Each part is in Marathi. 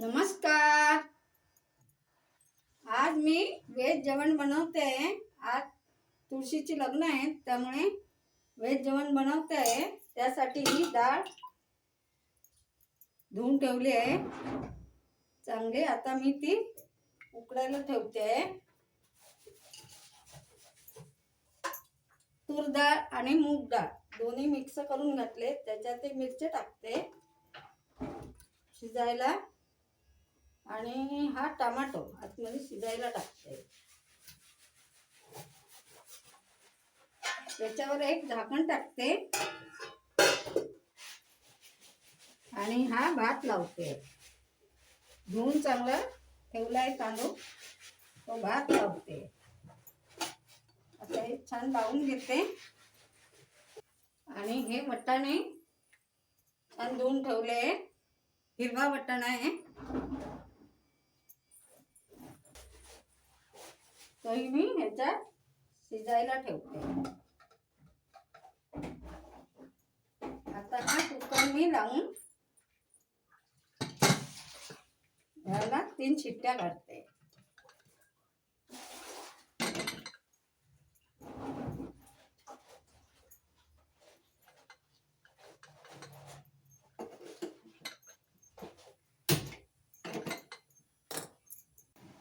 नमस्कार. आज मी व्हेज जेवण बनवते. आहे आज तुळशीची लग्न आहे त्यामुळे व्हेज जेवण बनवते. आहे त्यासाठी ही डाळ धुवून ठेवली आहे. चांगली आता मी ती उकडायला ठेवते. आहे तूर डाळ आणि मूग डाळ दोन्ही मिक्स करून घातले. त्याच्यात ते मिरचे टाकते. शिजायला आणि हा टमाटो आतमध्ये शिजायला टाकते. त्याच्यावर एक झाकण टाकते. आणि हा भात लावते. धुवून चांगला ठेवलाय तांदूळ. तो भात लावते. आता हे छान लावून घेते. आणि हे वटाणे छान धुवून ठेवले. हिरवा वटाणा आहे. तोही मी ह्याच्यात शिजायला ठेवते. आता हा कुकर मी लावून ह्याला तीन शिट्ट्या काढते.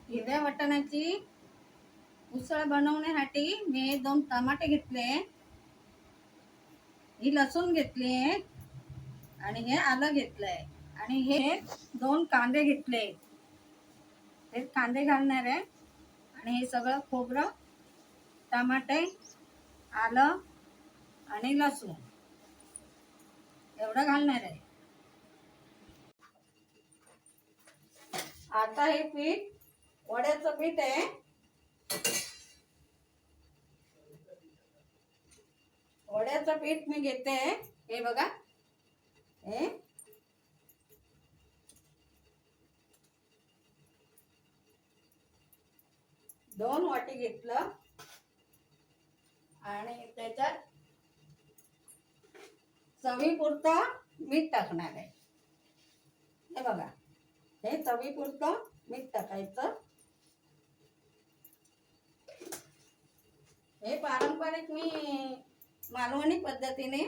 हिरव्या वाटाण्याची उसळ बनवण्यासाठी मी दोन टमाटे घेतले ही लसूण घेतली आणि हे आलं घेतलंय आणि हे दोन कांदे घेतले हे कांदे घालणार आहे आणि हे सगळं खोबरं टमाटे आलं आणि लसूण एवढं घालणार आहे आता हे पीठ वड्याचं पीठ आहे वड्याचं पीठ मी घेते. हे बघा. हे. दोन वाटी घेतलं. आणि त्याच्यात चवीपुरतं मीठ टाकणार आहे. हे बघा. हे चवीपुरतं मीठ टाकायचं. हे पारंपरिक मी मालवणी पद्धतीने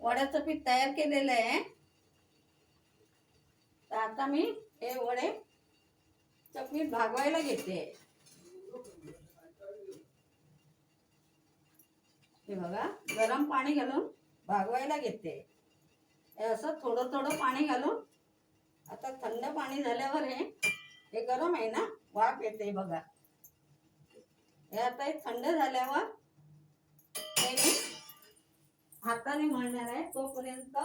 वड्याचं पीठ तयार केलेलं आहे. तर आता मी हे वडे पीठ भागवायला घेते. हे बघा गरम पाणी घालून भागवायला घेते. हे असं थोडं थोडं पाणी घालून आता थंड पाणी झाल्यावर हे हे गरम आहे ना वाफ येते बघा. आता हे थंड झाल्यावर हे मी हाताने मळणार आहे तोपर्यंत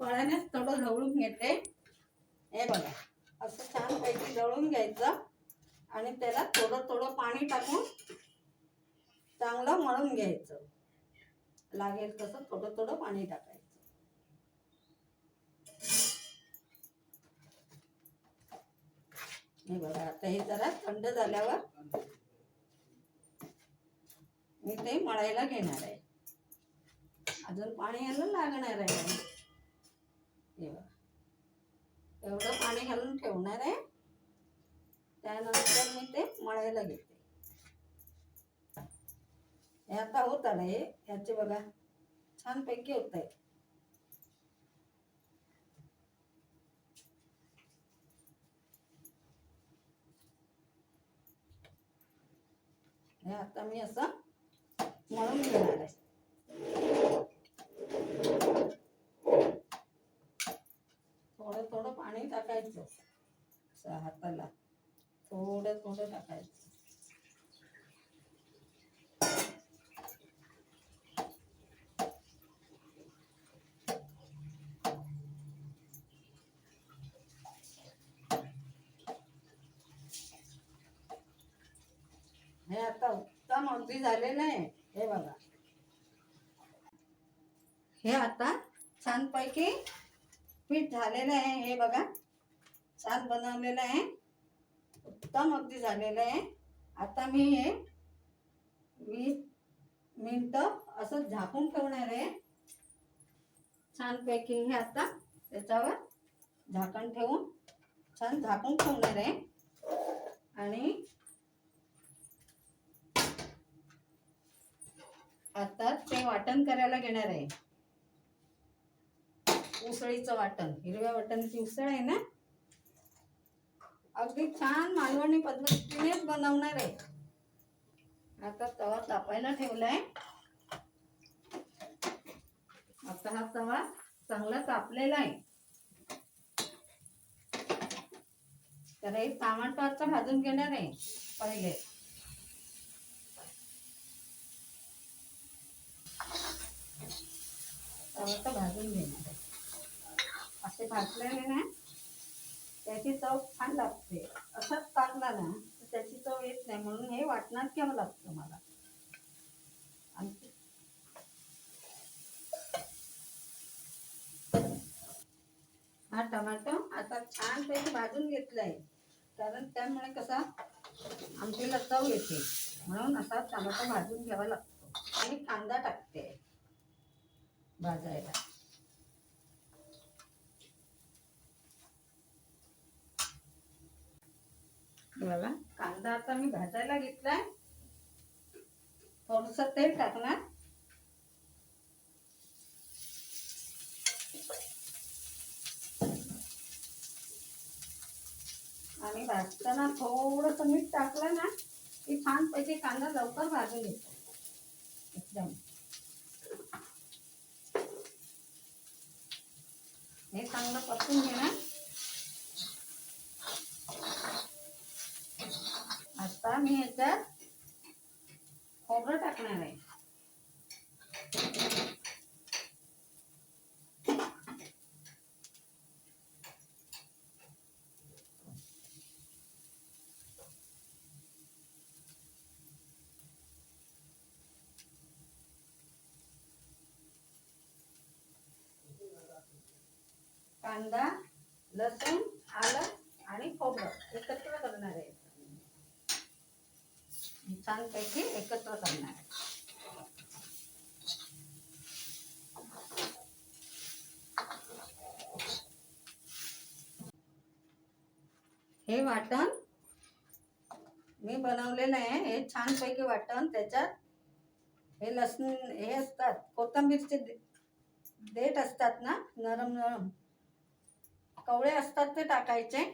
पळ्यानेच थोडं ढवळून घेते. हे बघा असं छानपैकी जवळून घ्यायचं आणि त्याला थोडं थोडं पाणी टाकून चांगलं मळून घ्यायचं. लागेल तसं थोडं थोडं पाणी टाकायचं. हे बघा आता हे जरा थंड झाल्यावर मी ते मळायला घेणार आहे. अजून पाणी यायला लागणार आहे. हे बघा. एवढं पाणी घालून ठेवणार आहे. त्यानंतर मी ते मळायला घेते. हे आता होत आलंय. याचे बघा छानपैकी होत आहे. हे आता मी असं मळून घेणार आहे. थोडं थोडं पाणी टाकायचं. हाताला. थोडं थोडं टाकायचं. हे आता उत्तम अगदी झालेलं आहे हे बघा. हे आता छानपैकी पीठ झालेलं आहे. हे बघा. छान बनवलेलं आहे. उत्तम अगदी झालेलं आहे. आता मी हे वीस मिनटं असं झाकून ठेवणार आहे. छान पैकी हे आता त्याच्यावर झाकण ठेवून छान झाकून ठेवणार आहे. आणि आता ते वाटण करायला घेणार आहे. उसळीचं वाटण हिरव्या वाटणाची उसळ आहे ना? अगदी छान मालवणी पद्धतीनेच बनवणार आहे. आता तवा तापायला ठेवलाय. आता हा तवा चांगला तापलेला आहे. तर हे टमाटर भाजून घेणार आहे पहिले. टमाटर भाजून घेणार असे भाजलेले ना त्याची चव छान लागते. असंच टाकला ना तर त्याची चव येत नाही. म्हणून हे वाटणात घ्यावं लागतं मला. हा टमाटो आता छानपैकी भाजून घेतलाय. कारण त्यामुळे कसा आमटीला चव येते. म्हणून असा टमाटो भाजून घ्यावा लागतो. आणि कांदा टाकते. भाजायला. बघा कांदा आता मी भाजायला घेतलाय. थोडस तेल टाकणार. आणि भाजताना थोडस मीठ टाकलं ना की छान पैकी कांदा लवकर भाजून घेतो एकदम. हे चांगलं परतून घेणार. आता मी याच्यात खोबरं टाकणार आहे. कांदा लसूण आलं आणि खोबरं एकत्र करणार आहे. छानपैकी एकत्र करणार आहे. हे वाटण मी बनवलेलं आहे. हे छानपैकी वाटण. त्याच्यात हे लसूण हे असतात. कोथंबीरचे दे- देठ असतात ना नरम नरम कवळे असतात ते टाकायचे.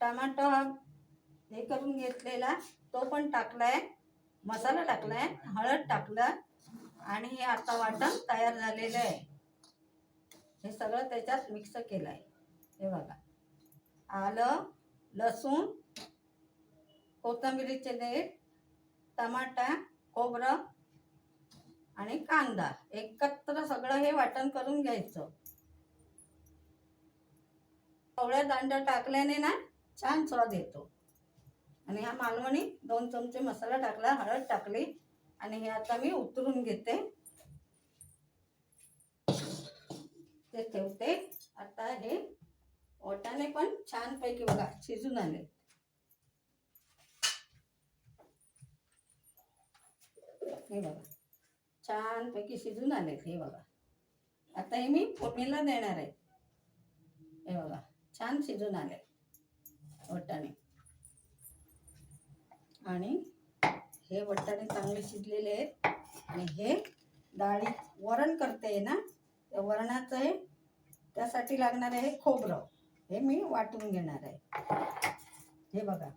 टमाटो हा हे करून घेतलेला तो पण टाकलाय. मसाला टाकलाय हळद टाकलं आणि हे आता वाटण तयार झालेलं आहे. हे सगळं त्याच्यात मिक्स केलं आहे हे बघा. आलं लसूण कोथंबिरीचे देठ टमाटा खोबरं आणि कांदा. एकत्र सगळं हे वाटण करून घ्यायचं. कवळ्या दांड टाकल्याने ना छान स्वाद येतो. आणि हा मालवणी दोन चमचे मसाला टाकला हळद टाकली आणि हे आता मी उतरून घेते. ते ठेवते. आता हे ओटाने पण छानपैकी बघा शिजून आले. हे बघा छानपैकी शिजून आले हे बघा. आता हे मी फोडणीला देणार आहे. हे बघा. छान शिजून आले. वटाणे. आणि हे वटाणे चांगले शिजलेले आहेत. आणि हे डाळी वरण करते ना त्या वरणाचं आहे त्यासाठी लागणार आहे खोबरं. हे मी वाटून घेणार आहे. हे बघा.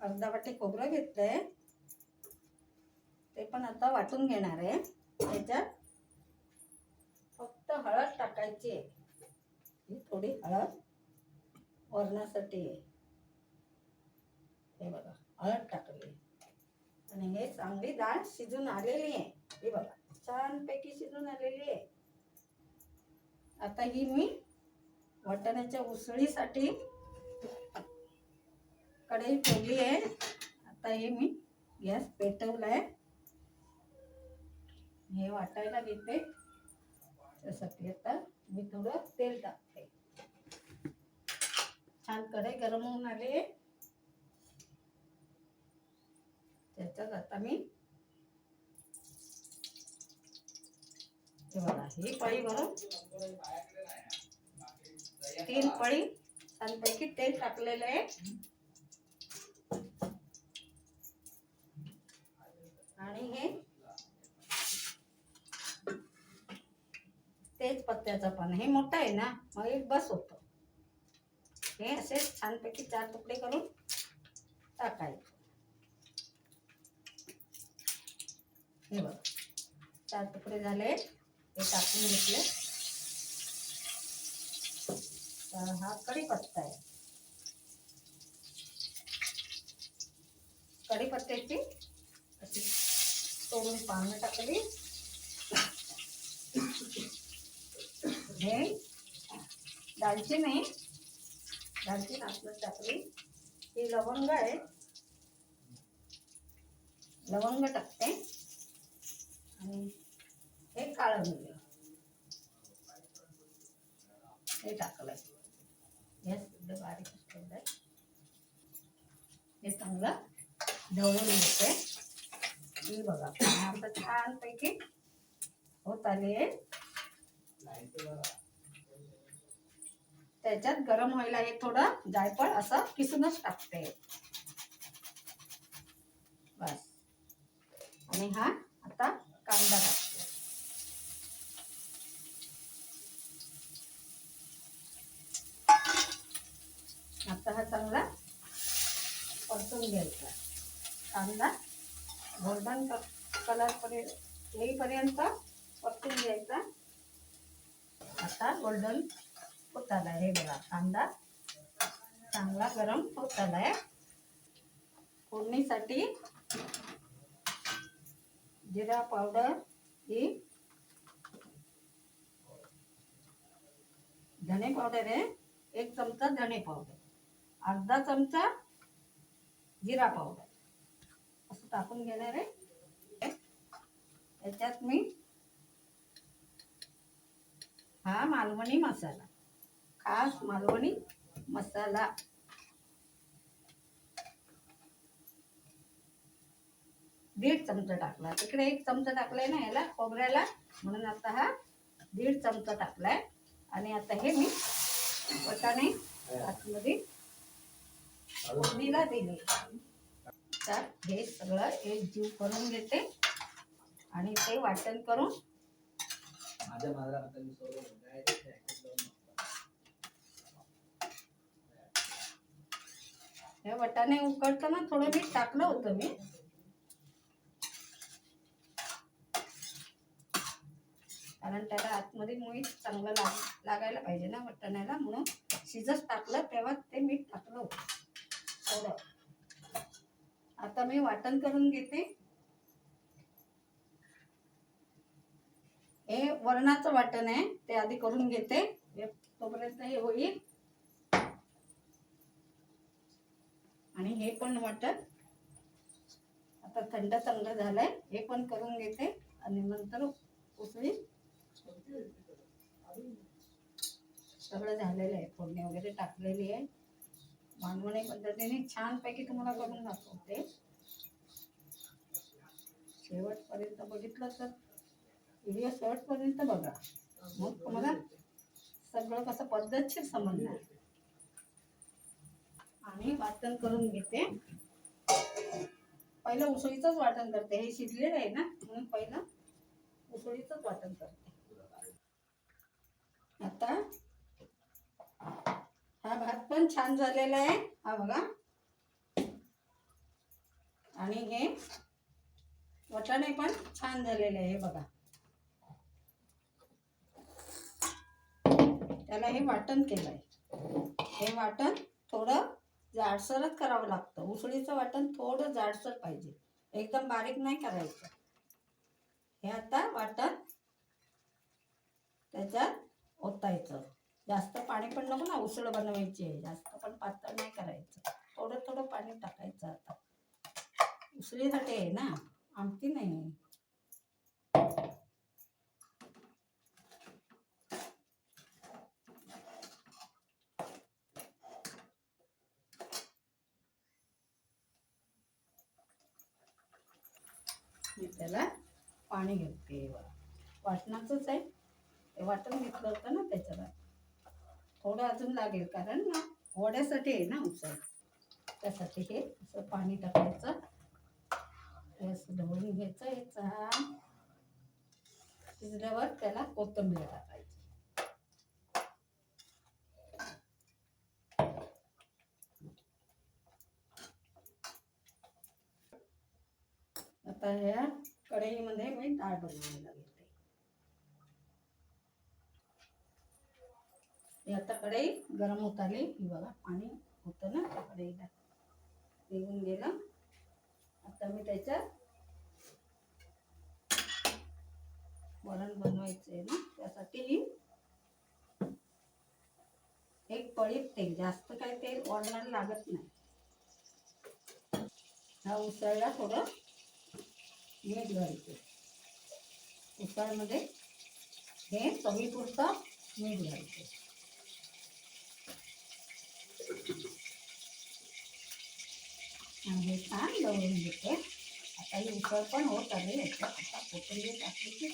अर्धा वाटी खोबरं घेतलंय. ते पण आता वाटून घेणार आहे. त्याच्यात फक्त हळद टाकायची आहे. ही थोडी हळद वरणासाठी आहे हे बघा हळद टाकली. आणि हे चांगली डाळ शिजून आलेली आहे. हे बघा छानपैकी शिजून आलेली आहे. आता ही मी वाटाण्याच्या उसळीसाठी कढई ठेवली आहे. आता हे मी गॅस पेटवलाय. हे वाटायला घेते. त्यासाठी आता मी थोडं तेल टाकते. छान कढई गरम होऊन आले. त्याच्यात आता मी बघा ही पळी भरून तीन पळी छानपैकी तेल टाकलेलं आहे. आणि हे तेज पत्त्याचं पण हे मोठं आहे ना मग एक बस होतं. हे असे छानपैकी चार तुकडे करून टाकायचे. हे बघ चार तुकडे झाले हे टाकून घेतले. तर हा कढीपत्ता आहे. कढीपत्त्याची अशी तोडून पानं टाकली. हे दालचिनी दालचिनी आपलं टाकली ही लवंग आहे. लवंग टाकते. आणि हे काळं मिरे हे टाकलंय. हे सुद्धा बारीक ठेवलंय हे चांगलं ढवळून घेते. ही बघा आता छानपैकी होत आली. आहे त्याच्यात गरम व्हायला हे थोडं जायफळ असं किसूनच टाकते. बस. आणि हा आता कांदा टाकते. आता हा चांगला परतून घ्यायचा. कांदा गोल्डन कलर पर्यंत येईपर्यंत परतून घ्यायचा. आता गोल्डन होत आला आहे बघा कांदा चांगला गरम होत आलाय फोडणीसाठी जिरा पावडर ही धने पावडर आहे एक चमचा धने पावडर अर्धा चमचा जिरा पावडर. असं टाकून घेणार आहे. याच्यात मी हा मालवणी मसाला खास मालवणी मसाला. दीड चमचा टाकला. तिकडे एक चमचा टाकलाय ना याला खोबऱ्याला. म्हणून आता हा दीड चमचा टाकलाय. आणि आता हे मी वटाणे आतमध्ये फोडणीला दिले. तर हे सगळं एक जीव करून घेते. आणि ते वाटण करून हे वटाणे उकडताना थोडं मीठ टाकलं होतं मी. कारण त्याला आतमध्ये मीठ चांगलं लाग लागायला पाहिजे ना वटाण्याला म्हणून शिजत टाकलं तेव्हा ते मीठ टाकलं होतं. थोडं. आता मी वाटण करून घेते. हे वरणाचं वाटण आहे ते आधी करून घेते. तोपर्यंत हे होईल. आणि हे पण वाटण आता थंड चांगलं झालंय. हे पण करून घेते आणि नंतर उसळी सगळं झालेलं आहे. फोडणी वगैरे टाकलेली आहे. मानवणी पद्धतीने छानपैकी तुम्हाला करून दाखवते. शेवटपर्यंत बघितलं तर व्हिडिओ शेवटपर्यंत बघा. मग तुम्हाला सगळं कसं पद्धतशीर समजणार. आणि वाटण करून घेते. पहिलं उसळीचंच वाटण करते. हे शिजलेलं आहे ना म्हणून पहिलं उसळीचंच वाटण करते. आता हा भात पण छान झालेला आहे. हा बघा. आणि हे वटाणे पण छान झालेले आहे बघा. त्याला हे वाटण केलंय. हे वाटण थोडं जाडसरच करावं लागतं. उसळीचं वाटण थोडं जाडसर पाहिजे. एकदम बारीक नाही करायचं. हे आता वाटण त्याच्यात ओतायचं. जास्त पाणी पण नको ना उसळ बनवायची आहे. जास्त पण पातळ नाही करायचं. थोडं थोडं पाणी टाकायचं आता. उसळीसाठी आहे ना आमटी नाही मी त्याला पाणी घेते. वाटणाचंच आहे. ते वाटण घेतलं होतं ना त्याच्यात थोडं अजून लागेल कारण ना वड्यासाठी आहे ना उसळ. त्यासाठी हे असं पाणी टाकायचं. हे असं ढवळून घ्यायचं याचा. शिजल्यावर त्याला कोथिंबीर टाकायची. आता ह्या कढईमध्ये मी डाळ बनवायला घेते. आता कढई गरम होत आली ही बघा पाणी होतं ना त्या कढईला. निघून गेलं. आता मी त्याच्यात वरण बनवायचं आहे ना त्यासाठी एक पळीत तेल जास्त काय तेल वरणाला लागत नाही. हा उसळला थोडं. मीठ घालते उसळमध्ये हे चवीपुरतं मीठ घालते. आणि हे छान दळून घेते. आता ही उकळ पण होत आली याच्यात आता कोथिंबीर टाकली की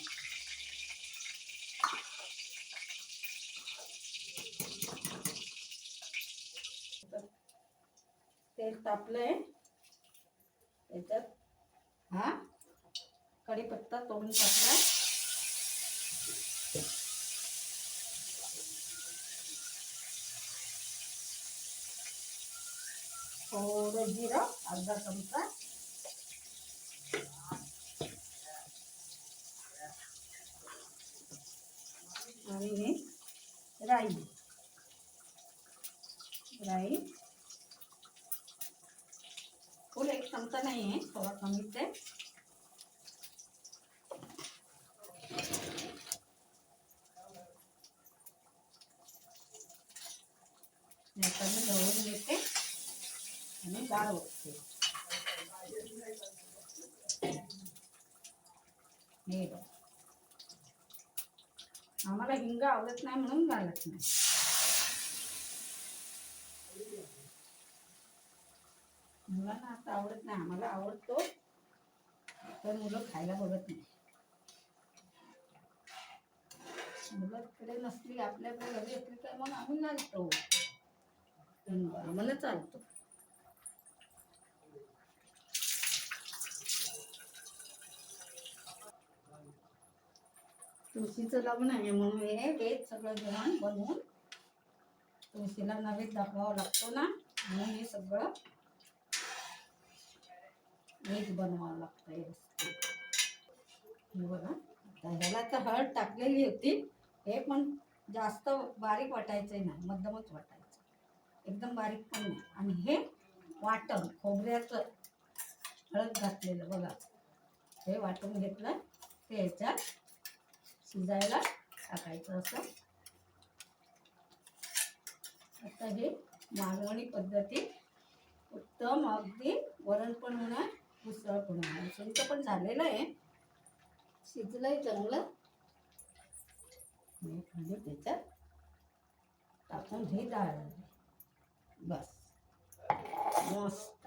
तेल तापलंय. त्याच्यात हा कढीपत्ता तोडून टाकला थोडं जिरं अर्धा चमचा. आणि हे राई. राई. फुल एक चमचा नाही आहे थोडा कमीच आहे. आता मी ढवळून घेते आणि डाळ ओतते. हे आम्हाला हिंग आवडत नाही म्हणून घालत नाही. मुलांना आता आवडत नाही आम्हाला आवडतो तर मुलं खायला बघत नाही. मुलांकडे नसली आपल्याकडे घरी असली तर मग आम्ही घालतो. आम्हाला चालतो. तुळशीचं लग्न आहे म्हणून हे वेद सगळं जेवण बनवून तुळशीला नवेद दाखवावा लागतो ना? म्हणून हे सगळं वेज बनवावं लागतं व्यवस्थित हे बघा ह्याला तर हळद टाकलेली होती. हे पण जास्त बारीक वाटायचं नाही मध्यमच वाटायचं एकदम बारीक पण आणि हे वाटण खोबऱ्याचं हळद घातलेलं बघा. हे वाटून घेतलं ते ह्याच्यात शिजायला टाकायचं असं. आता हे मालवणी पद्धती उत्तम अगदी वरण पण होणार उसळ पण होणार. सुंच पण झालेलं आहे. शिजलंय चांगलं. त्याच्यात टाकून हे डाळ. बस. मस्त.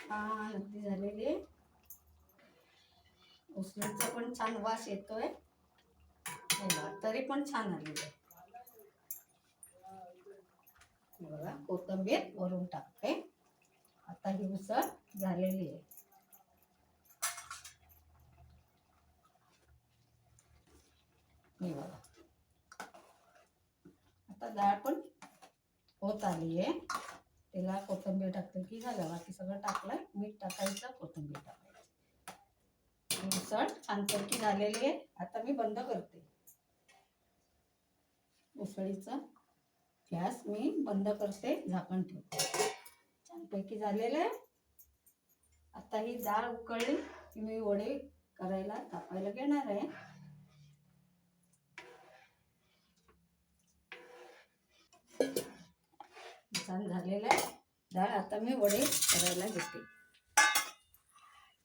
छान अगदी झालेली. आहे उसळीचा पण छान वास येतोय. तरी पण छान आलेलं आहे. बघा कोथिंबीर वरून टाकते. आता ही उसळ झालेली आहे. बघा. आता डाळ पण होत आली आहे. तिला कोथिंबीर टाकते. की झालं बाकी सगळं टाकलंय. मीठ टाकायचं कोथिंबीर टाकायचं. उसळ छानपैकी झालेली आहे. आता मी बंद करते. उसळीचं गॅस मी बंद करते. झाकण ठेवते. छानपैकी झालेलं आहे. आता ही डाळ उकळली की मी वडे करायला तापायला घेणार आहे. छान झालेलं आहे. डाळ आता मी वडे करायला घेते.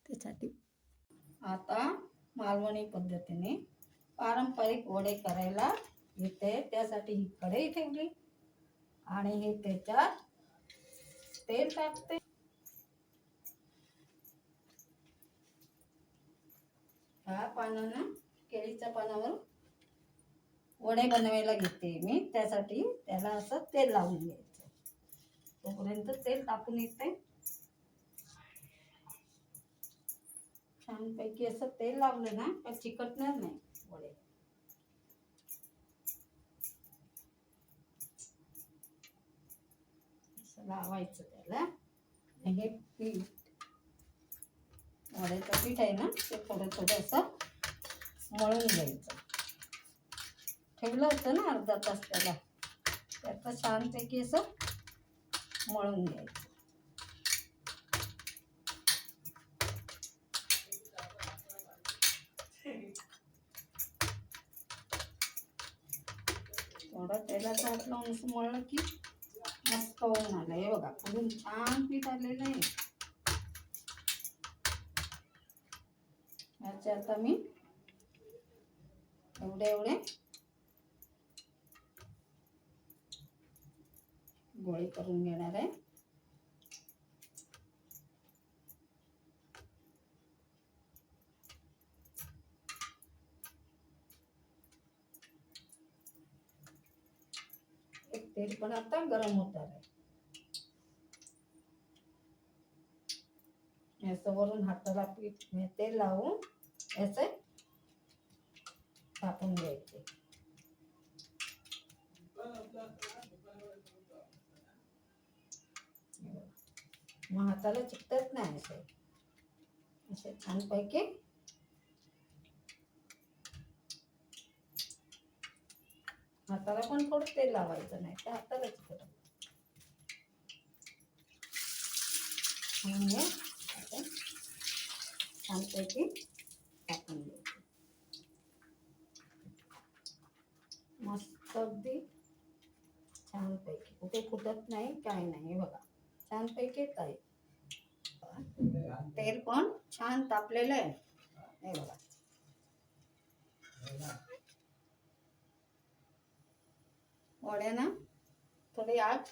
त्यासाठी आता मालवणी पद्धतीने पारंपरिक वडे करायला घेते. त्यासाठी ही कढई ठेवली आणि हे त्याच्यात तेल टाकते. ह्या पानानं केळीच्या पानावर वडे बनवायला घेते मी. त्यासाठी त्याला असं तेल लावून घ्यायचं. तोपर्यंत तेल टाकून येते छानपैकी असं तेल लावलं ना का चिकटणार नाही वडे. लावायचं त्याला. हे पीठ. वड्याचं पीठ आहे ना ते थोडं थोडं असं मळून घ्यायचं. ठेवलं होतं ना अर्धा तास त्याला. त्याचं छानपैकी असं मळून घ्यायचं. थोडं तेलाचा हात उंच मळलं की मस्त होऊन आलं. हे बघा पुढून छान पीठ आलेलं आहे. याचे आता मी एवढे एवढे गोळी करून घेणार आहे तेल पण आता गरम होत वरून हाताला पीठ तेल लावून याचे कापून घ्यायचे। मग हाताला चिकटत नाही असे असे छानपैकी. हाताला पण थोडं तेल लावायचं नाही तर हाताला चिकट म्हणून छानपैकी टाकून घ्यायचं. मस्त अगदी छानपैकी. कुठे फुटत नाही काय नाही बघा. छानपैकी आहे. तेल पण छान तापलेलं आहे. हे बघा. वड्याना थोडी आग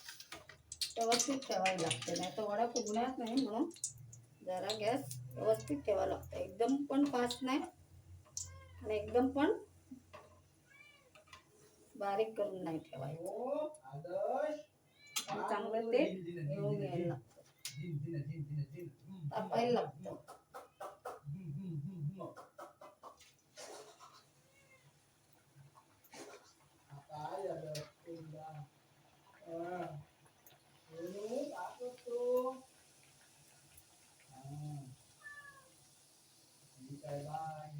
व्यवस्थित ठेवावी लागते. नाही तर वडा फुगणार नाही म्हणून जरा गॅस व्यवस्थित ठेवावा लागतं. एकदम पण फास्ट नाही आणि एकदम पण बारीक करून नाही ठेवायचं. चांगलं ते येऊन यायला लागतं दिन, दिन, दिन, दिन, दिन. हम्म, तापायला लागतं हम्म, हम्म, हम्म, हम्म. काय झालं तुला? हा. सोनू, काय करतो? हा. ठीक आहे, बाय.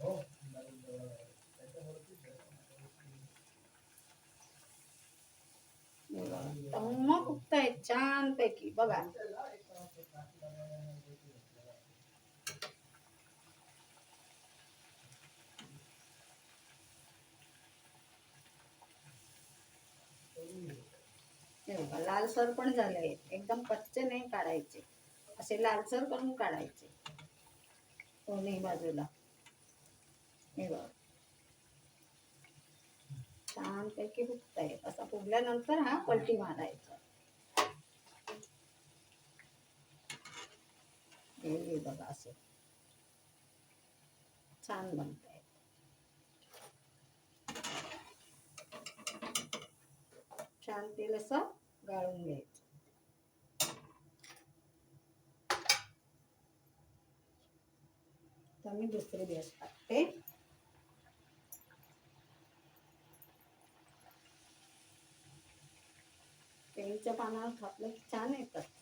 हो, त्याच्यावरतीच आहे. हे बघा टम्म फुगताय छान बघा. लालसर पण झाले. एकदम कच्चे नाही काढायचे. असे लालसर करून काढायचे. हो, दोन्ही बाजूला. हे बघा. छानपैकी फुगताय असा फुगल्यानंतर हा पलटी मारायचा. हे बघा असं छान बनत आहे छान तेल असं गाळून घ्यायचं तर मी दुसरी दिवस टाकते केळीच्या पानावर घातलं की छान येतात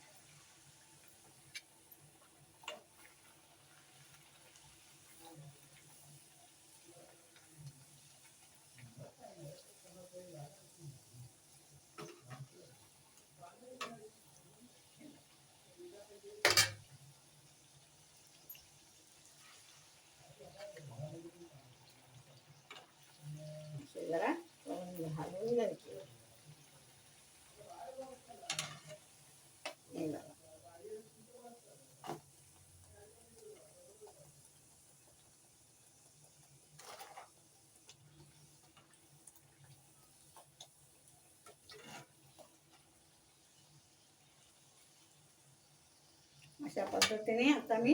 अशा पद्धतीने आता मी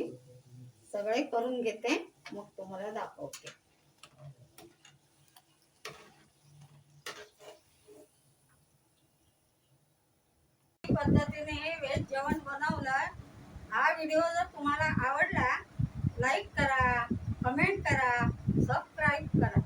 सगळे करून घेते. मग तुम्हाला दाखवते. पद्धतीने हे व्हेज जेवण बनवलं. हा व्हिडिओ जर तुम्हाला आवडला लाईक करा कमेंट करा सबस्क्राईब करा.